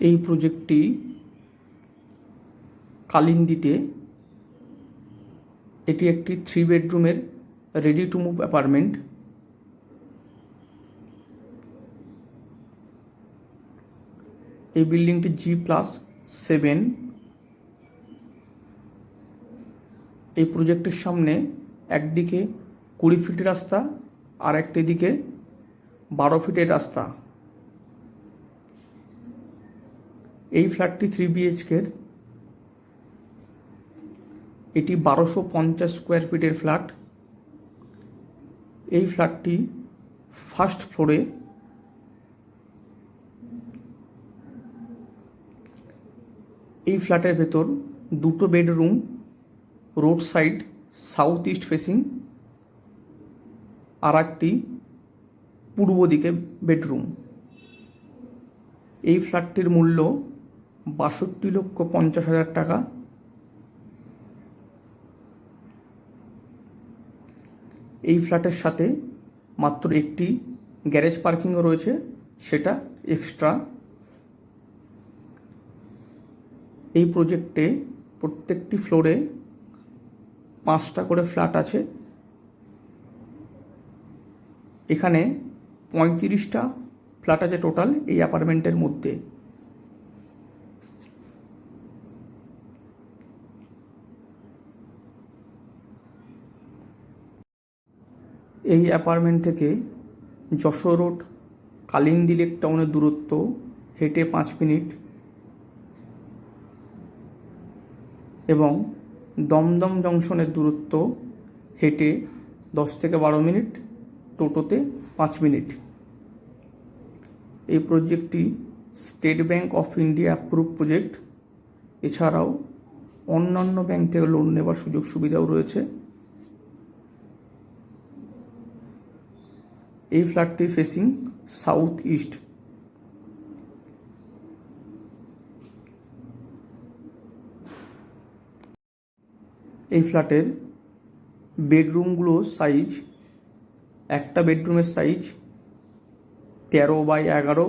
এই প্রজেক্টটি কালিন্দিতে এটি একটি থ্রি বেডরুমের রেডি টু মুভ অ্যাপার্টমেন্ট এই বিল্ডিংটি জি প্লাস সেভেন এই প্রজেক্টের সামনে একদিকে কুড়ি ফিট রাস্তা আর একটি দিকে বারো ফিটের রাস্তা। এই ফ্ল্যাটটি থ্রি বিএইচকের এটি বারোশো পঞ্চাশ স্কোয়ার ফিটের ফ্ল্যাট এই ফ্ল্যাটটি ফার্স্ট ফ্লোরে এই ফ্ল্যাটের ভেতর দুটো bedroom road side south east facing আর একটি পূর্ব দিকে বেডরুম এই ফ্ল্যাটটির মূল্য বাষট্টি লক্ষ পঞ্চাশ হাজার টাকা। এই ফ্ল্যাটের সাথে মাত্র একটি গ্যারেজ পার্কিংও রয়েছে, সেটা এক্সট্রা এই প্রজেক্টে প্রত্যেকটি ফ্লোরে পাঁচটা করে ফ্ল্যাট আছে। এখানে পঁয়ত্রিশটা ফ্ল্যাট আছে টোটাল এই অ্যাপার্টমেন্টের মধ্যে। এই অ্যাপার্টমেন্ট থেকে যশোর রোড, কালিন্দী লেক টাউনের দূরত্ব, হেঁটে পাঁচ মিনিট। এবং দমদম জংশনের দূরত্ব, হেঁটে দশ থেকে বারো মিনিট, টোটোতে পাঁচ মিনিট। এই প্রজেক্টটি State Bank of India approve project এছাড়াও অন্যান্য ব্যাংক থেকে লোন নেবার সুযোগ সুবিধাও রয়েছে। এই ফ্ল্যাটটি ফেসিং সাউথ ইস্ট এই ফ্ল্যাটের বেডরুমগুলো সাইজ একটা বেডরুমের সাইজ তেরো বাই এগারো,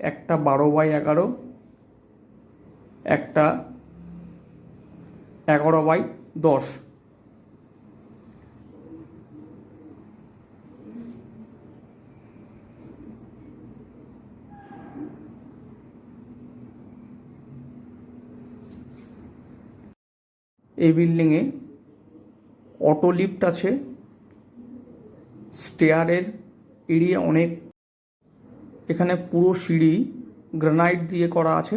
একটা বারো বাই এগারো, একটা এগারো বাই দশ। এই বিল্ডিংয়ে অটো লিফট আছে, স্টেয়ারের এরিয়া অনেক। এখানে পুরো সিঁড়ি গ্রানাইট দিয়ে করা আছে।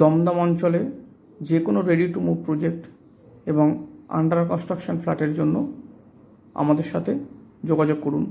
দমদম অঞ্চলে যে কোনো রেডি টু মুভ প্রজেক্ট এবং আন্ডার কনস্ট্রাকশন ফ্ল্যাটের জন্য আমাদের সাথে যোগাযোগ করুন।